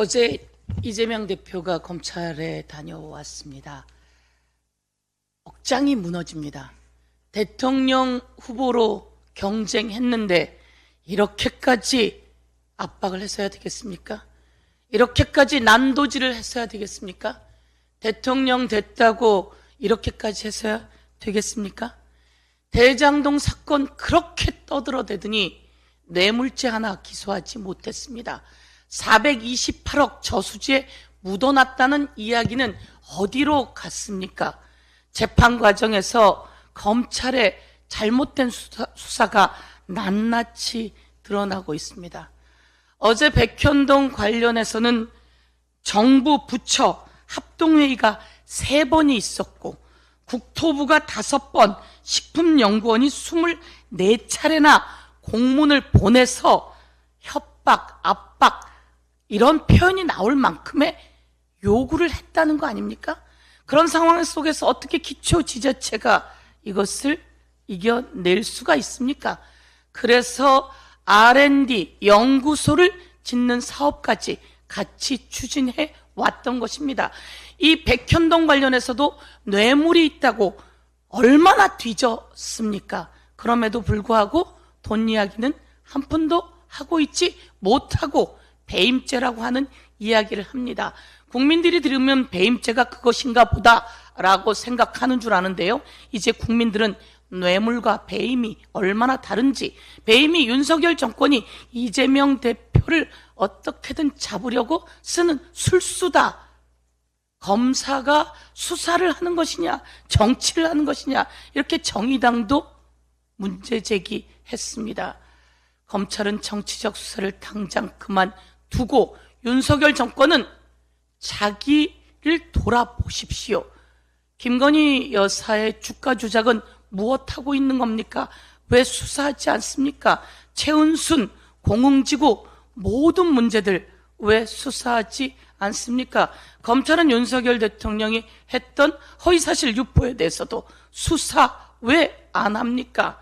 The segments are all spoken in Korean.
어제 이재명 대표가 검찰에 다녀왔습니다. 억장이 무너집니다. 대통령 후보로 경쟁했는데 이렇게까지 압박을 했어야 되겠습니까? 이렇게까지 난도질을 했어야 되겠습니까? 대통령 됐다고 이렇게까지 했어야 되겠습니까? 대장동 사건 그렇게 떠들어대더니 뇌물죄 하나 기소하지 못했습니다. 428억 저수지에 묻어놨다는 이야기는 어디로 갔습니까? 재판 과정에서 검찰의 잘못된 수사, 가 낱낱이 드러나고 있습니다. 어제 백현동 관련해서는 정부 부처 합동회의가 세 번이 있었고 국토부가 다섯 번, 식품연구원이 24차례나 공문을 보내서 협박, 압박 이런 표현이 나올 만큼의 요구를 했다는 거 아닙니까? 그런 상황 속에서 어떻게 기초 지자체가 이것을 이겨낼 수가 있습니까? 그래서 R&D 연구소를 짓는 사업까지 같이 추진해 왔던 것입니다. 이 백현동 관련해서도 뇌물이 있다고 얼마나 뒤졌습니까? 그럼에도 불구하고 돈 이야기는 한 푼도 하고 있지 못하고 배임죄라고 하는 이야기를 합니다. 국민들이 들으면 배임죄가 그것인가 보다라고 생각하는 줄 아는데요. 이제 국민들은 뇌물과 배임이 얼마나 다른지, 배임이 윤석열 정권이 이재명 대표를 어떻게든 잡으려고 쓰는 술수다. 검사가 수사를 하는 것이냐, 정치를 하는 것이냐, 이렇게 정의당도 문제 제기했습니다. 검찰은 정치적 수사를 당장 그만 두고 윤석열 정권은 자기를 돌아보십시오. 김건희 여사의 주가 조작은 무엇하고 있는 겁니까? 왜 수사하지 않습니까? 최은순, 공흥지구 모든 문제들 왜 수사하지 않습니까? 검찰은 윤석열 대통령이 했던 허위사실 유포에 대해서도 수사 왜 안 합니까?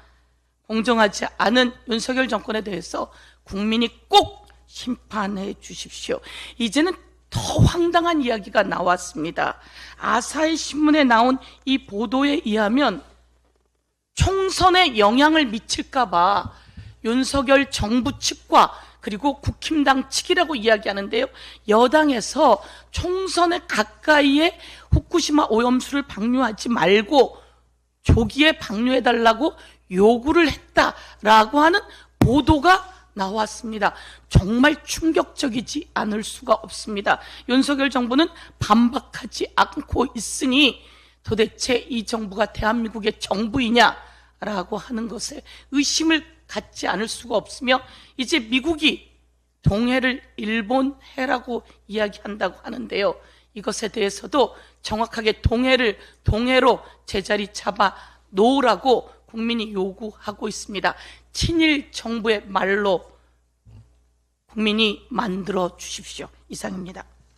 공정하지 않은 윤석열 정권에 대해서 국민이 꼭 심판해 주십시오. 이제는 더 황당한 이야기가 나왔습니다. 아사히 신문에 나온 이 보도에 의하면 총선에 영향을 미칠까봐 윤석열 정부 측과 그리고 국힘당 측이라고 이야기하는데요. 여당에서 총선에 가까이에 후쿠시마 오염수를 방류하지 말고 조기에 방류해달라고 요구를 했다라고 하는 보도가 나왔습니다. 정말 충격적이지 않을 수가 없습니다. 윤석열 정부는 반박하지 않고 있으니 도대체 이 정부가 대한민국의 정부이냐라고 하는 것에 의심을 갖지 않을 수가 없으며 이제 미국이 동해를 일본해라고 이야기한다고 하는데요. 이것에 대해서도 정확하게 동해를 동해로 제자리 잡아 놓으라고 국민이 요구하고 있습니다. 친일 정부의 말로 국민이 만들어 주십시오. 이상입니다.